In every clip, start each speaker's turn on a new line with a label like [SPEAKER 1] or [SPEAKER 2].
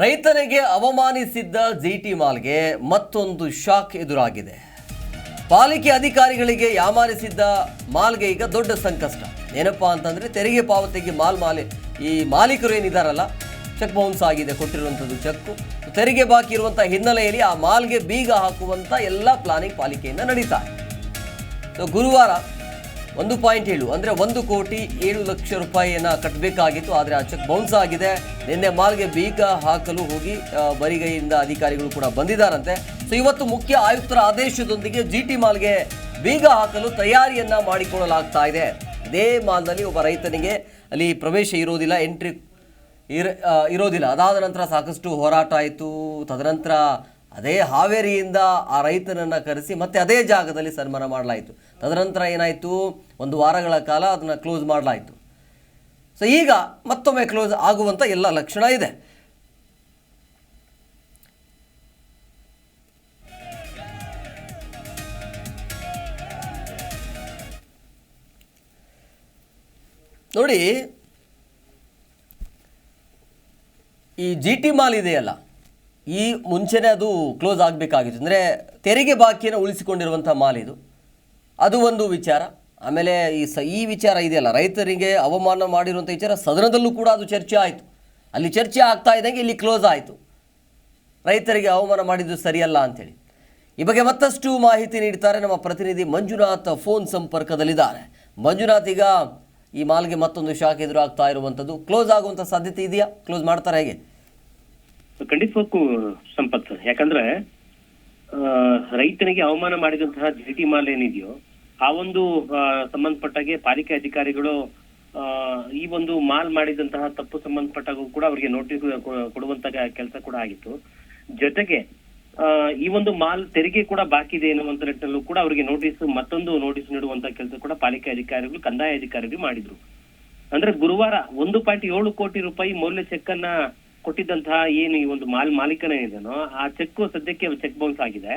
[SPEAKER 1] ರೈತನಿಗೆ ಅವಮಾನಿಸಿದ್ದ ಜಿಟಿ ಮಾಲ್ಗೆ ಮತ್ತೊಂದು ಶಾಕ್ ಎದುರಾಗಿದೆ. ಪಾಲಿಕೆ ಅಧಿಕಾರಿಗಳಿಗೆ ಯಾಮಾರಿಸಿದ್ದ ಮಾಲ್ಗೆ ಈಗ ದೊಡ್ಡ ಸಂಕಷ್ಟ. ಏನಪ್ಪಾ ಅಂತಂದ್ರೆ ತೆರಿಗೆ ಪಾವತಿಗೆ ಮಾಲ್ ಮಾಲಿ, ಈ ಮಾಲೀಕರು ಏನಿದಾರಲ್ಲ, ಚೆಕ್ ಬೌನ್ಸ್ ಆಗಿದೆ, ಕೊಟ್ಟಿರುವಂಥದ್ದು ಚೆಕ್ ತೆರಿಗೆ ಬಾಕಿ ಇರುವಂಥ ಹಿನ್ನೆಲೆಯಲ್ಲಿ ಆ ಮಾಲ್ಗೆ ಬೀಗ ಹಾಕುವಂಥ ಎಲ್ಲ ಪ್ಲಾನಿಂಗ್ ಪಾಲಿಕೆಯಿಂದ ನಡೀತಾ ಇದೆ. ಸೊ ಗುರುವಾರ ಒಂದು ಪಾಯಿಂಟ್ ಏಳು, ಅಂದರೆ ಒಂದು ಕೋಟಿ ಏಳು ಲಕ್ಷ ರೂಪಾಯಿಯನ್ನು ಕಟ್ಟಬೇಕಾಗಿತ್ತು ಆದರೆ ಆ ಚೆಕ್ ಬೌನ್ಸ್ ಆಗಿದೆ. ನಿನ್ನೆ ಮಾಲ್ಗೆ ಬೀಗ ಹಾಕಲು ಹೋಗಿ ಬರಿಗೈಯಿಂದ ಅಧಿಕಾರಿಗಳು ಕೂಡ ಬಂದಿದ್ದಾರಂತೆ. ಸೊ ಇವತ್ತು ಮುಖ್ಯ ಆಯುಕ್ತರ ಆದೇಶದೊಂದಿಗೆ ಜಿ ಟಿ ಮಾಲ್ಗೆ ಬೀಗ ಹಾಕಲು ತಯಾರಿಯನ್ನು ಮಾಡಿಕೊಳ್ಳಲಾಗ್ತಾ ಇದೆ. ಇದೇ ಮಾಲ್ನಲ್ಲಿ ಒಬ್ಬ ರೈತನಿಗೆ ಅಲ್ಲಿ ಪ್ರವೇಶ ಇರೋದಿಲ್ಲ ಎಂಟ್ರಿ ಇರ ಇರೋದಿಲ್ಲ. ಅದಾದ ನಂತರ ಸಾಕಷ್ಟು ಹೋರಾಟ ಆಯಿತು. ತದನಂತರ ಅದೇ ಹಾವೇರಿಯಿಂದ ಆ ರೈತನನ್ನು ಕರೆಸಿ ಮತ್ತೆ ಅದೇ ಜಾಗದಲ್ಲಿ ಸನ್ಮಾನ ಮಾಡಲಾಯಿತು. ತದನಂತರ ಏನಾಯಿತು? ಒಂದು ವಾರಗಳ ಕಾಲ ಅದನ್ನು ಕ್ಲೋಸ್ ಮಾಡಲಾಯಿತು. ಸೊ ಈಗ ಮತ್ತೊಮ್ಮೆ ಕ್ಲೋಸ್ ಆಗುವಂಥ ಎಲ್ಲ ಲಕ್ಷಣ ಇದೆ. ನೋಡಿ, ಈ ಜಿ ಟಿ ಮಾಲ್ ಇದೆಯಲ್ಲ ಈ ಮುಂಚೆನೇ ಅದು ಕ್ಲೋಸ್ ಆಗಬೇಕಾಗಿತ್ತು. ಅಂದರೆ ತೆರಿಗೆ ಬಾಕಿಯನ್ನು ಉಳಿಸಿಕೊಂಡಿರುವಂಥ ಮಾಲ್ ಇದು. ಅದು ಒಂದು ವಿಚಾರ. ಆಮೇಲೆ ಈ ಸ, ಈ ವಿಚಾರ ಇದೆಯಲ್ಲ, ರೈತರಿಗೆ ಅವಮಾನ ಮಾಡಿರುವಂಥ ವಿಚಾರ, ಸದನದಲ್ಲೂ ಕೂಡ ಅದು ಚರ್ಚೆ ಆಯಿತು. ಅಲ್ಲಿ ಚರ್ಚೆ ಆಗ್ತಾ ಇದ್ದಂಗೆ ಇಲ್ಲಿ ಕ್ಲೋಸ್ ಆಯಿತು. ರೈತರಿಗೆ ಅವಮಾನ ಮಾಡಿದ್ದು ಸರಿಯಲ್ಲ ಅಂಥೇಳಿ. ಈ ಬಗ್ಗೆ ಮತ್ತಷ್ಟು ಮಾಹಿತಿ ನೀಡ್ತಾರೆ ನಮ್ಮ ಪ್ರತಿನಿಧಿ ಮಂಜುನಾಥ್ ಫೋನ್ ಸಂಪರ್ಕದಲ್ಲಿದ್ದಾರೆ. ಮಂಜುನಾಥ್, ಈಗ ಈ ಮಾಲ್ಗೆ ಮತ್ತೊಂದು ಶಾಕ್ ಎದುರಾಗ್ತಾ ಇರುವಂಥದ್ದು ಕ್ಲೋಸ್ ಆಗುವಂಥ ಸಾಧ್ಯತೆ ಇದೆಯಾ? ಕ್ಲೋಸ್ ಮಾಡ್ತಾರೆ ಹೇಗೆ?
[SPEAKER 2] ಖಂಡಿತಕ್ಕೂ ಸಂಪತ್ ಯಾಕಂದ್ರೆ ರೈತನಿಗೆ ಅವಮಾನ ಮಾಡಿದಂತಹ ಜಿಟಿ ಮಾಲ್ ಏನಿದೆಯೋ, ಆ ಒಂದು ಸಂಬಂಧಪಟ್ಟಾಗೆ ಪಾಲಿಕೆ ಅಧಿಕಾರಿಗಳು ಈ ಒಂದು ಮಾಲ್ ಮಾಡಿದಂತಹ ತಪ್ಪು ಸಂಬಂಧಪಟ್ಟಾಗೂ ಕೂಡ ಅವರಿಗೆ ನೋಟಿಸ್ ಕೊಡುವಂತ ಕೆಲಸ ಕೂಡ ಆಗಿತ್ತು. ಜೊತೆಗೆ ಈ ಒಂದು ಮಾಲ್ ತೆರಿಗೆ ಕೂಡ ಬಾಕಿ ಇದೆ ಎನ್ನುವಂತ ನಿಟ್ಟಿನಲ್ಲೂ ಕೂಡ ಅವರಿಗೆ ನೋಟಿಸ್, ಮತ್ತೊಂದು ನೋಟಿಸ್ ನೀಡುವಂತ ಕೆಲಸ ಕೂಡ ಪಾಲಿಕೆ ಅಧಿಕಾರಿಗಳು, ಕಂದಾಯ ಅಧಿಕಾರಿಗಳು ಮಾಡಿದ್ರು. ಅಂದ್ರೆ ಗುರುವಾರ ಒಂದು ಪಾಯಿಂಟ್ ಏಳು ಕೋಟಿ ರೂಪಾಯಿ ಮೌಲ್ಯ ಚೆಕ್ ಅನ್ನ ಕೊಟ್ಟಿದ್ದಂತಹ ಏನು ಈ ಒಂದು ಮಾಲ್ ಮಾಲೀಕನೇ ಇದೆನೋ ಆ ಚೆಕ್ ಸದ್ಯಕ್ಕೆ ಚೆಕ್ ಬೌನ್ಸ್ ಆಗಿದೆ.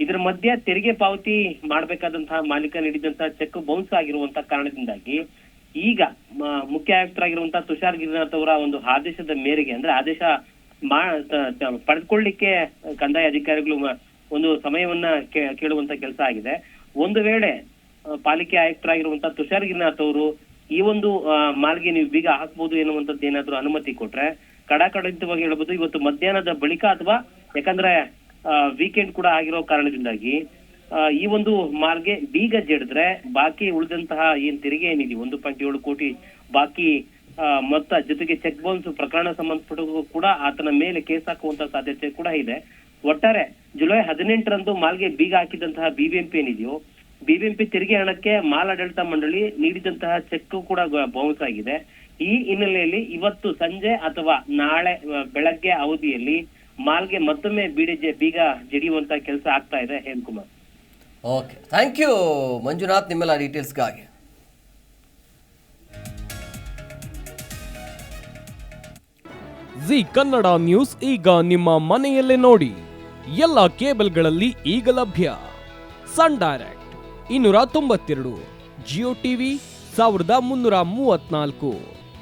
[SPEAKER 2] ಇದರ ಮಧ್ಯೆ ತೆರಿಗೆ ಪಾವತಿ ಮಾಡಬೇಕಾದಂತಹ ಮಾಲೀಕ ನೀಡಿದಂತಹ ಚೆಕ್ ಬೌನ್ಸ್ ಆಗಿರುವಂತಹ ಕಾರಣದಿಂದಾಗಿ ಈಗ ಮುಖ್ಯ ಆಯುಕ್ತರಾಗಿರುವಂತಹ ತುಷಾರ್ ಗಿರಿನಾಥ್ ಅವರ ಒಂದು ಆದೇಶದ ಮೇರೆಗೆ, ಅಂದ್ರೆ ಆದೇಶ ಮಾ ಪಡೆದುಕೊಳ್ಳಿಕ್ಕೆ ಕಂದಾಯ ಅಧಿಕಾರಿಗಳು ಒಂದು ಸಮಯವನ್ನ ಕೇಳುವಂತ ಕೆಲಸ ಆಗಿದೆ. ಒಂದು ವೇಳೆ ಪಾಲಿಕೆ ಆಯುಕ್ತರಾಗಿರುವಂತಹ ತುಷಾರ್ ಗಿರಿನಾಥ್ ಅವರು ಈ ಒಂದು ಮಾಲ್ಗೆ ನೀವು ಬೀಗ ಹಾಕ್ಬೋದು ಎನ್ನುವಂಥದ್ದು ಏನಾದ್ರೂ ಅನುಮತಿ ಕೊಟ್ರೆ ಕಡಾಖಂಡಿತವಾಗಿ ಹೇಳ್ಬೋದು, ಇವತ್ತು ಮಧ್ಯಾಹ್ನದ ಬಳಿಕ ಅಥವಾ ಯಾಕಂದ್ರೆ ವೀಕೆಂಡ್ ಕೂಡ ಆಗಿರೋ ಕಾರಣದಿಂದಾಗಿ ಈ ಒಂದು ಮಾಲ್ಗೆ ಬೀಗ ಜಡಿದ್ರೆ ಬಾಕಿ ಉಳಿದಂತಹ ಏನ್ ತೆರಿಗೆ ಏನಿದೆ? ಒಂದು ಪಾಯಿಂಟ್ ಏಳು ಕೋಟಿ ಬಾಕಿ ಮೊತ್ತ ಜೊತೆಗೆ ಚೆಕ್ ಬೌನ್ಸ್ ಪ್ರಕರಣ ಸಂಬಂಧಪಟ್ಟು ಕೂಡ ಆತನ ಮೇಲೆ ಕೇಸ್ ಹಾಕುವಂತ ಸಾಧ್ಯತೆ ಕೂಡ ಇದೆ. ಒಟ್ಟಾರೆ, ಜುಲೈ ಹದಿನೆಂಟರಂದು ಮಾಲ್ಗೆ ಬೀಗ ಹಾಕಿದಂತಹ ಬಿಬಿಎಂಪಿ ಏನಿದೆಯೋ, ಬಿಬಿಎಂಪಿ ತೆರಿಗೆ ಹಣಕ್ಕೆ ಮಾಲ್ ಆಡಳಿತ ಮಂಡಳಿ ನೀಡಿದಂತಹ ಚೆಕ್ ಕೂಡ ಬೌನ್ಸ್ ಆಗಿದೆ. ಈ ಹಿನ್ನೆಲೆಯಲ್ಲಿ ಇವತ್ತು ಸಂಜೆ ಅಥವಾ ನಾಳೆ ಬೆಳಗ್ಗೆ ಅವಧಿಯಲ್ಲಿ ಮಾಲ್ಗೆ ಮತ್ತೊಮ್ಮೆ ಬಿಡಿಜೆ ಬೀಗ ಜಡಿಯುವಂತ ಕೆಲಸ ಆಗ್ತಾ ಇದೆ Hemakumar
[SPEAKER 1] okay. Thank you Manjunath ನಿಮ್ಮೆಲ್ಲ ಡೀಟೇಲ್ಸ್ಗಾಗಿ.
[SPEAKER 3] ಜಿ ಕನ್ನಡ ನ್ಯೂಸ್ ಈಗ ನಿಮ್ಮ ಮನೆಯಲ್ಲೇ ನೋಡಿ. ಎಲ್ಲ ಕೇಬಲ್ಗಳಲ್ಲಿ ಈಗ ಲಭ್ಯ. ಸನ್ ಡೈರೆಕ್ಟ್ ಇನ್ನೂರ ತೊಂಬತ್ತೆರಡು ಜಿಯೋ ಟಿವಿ ಸಾವಿರದ ಮುನ್ನೂರ ಮೂವತ್ನಾಲ್ಕು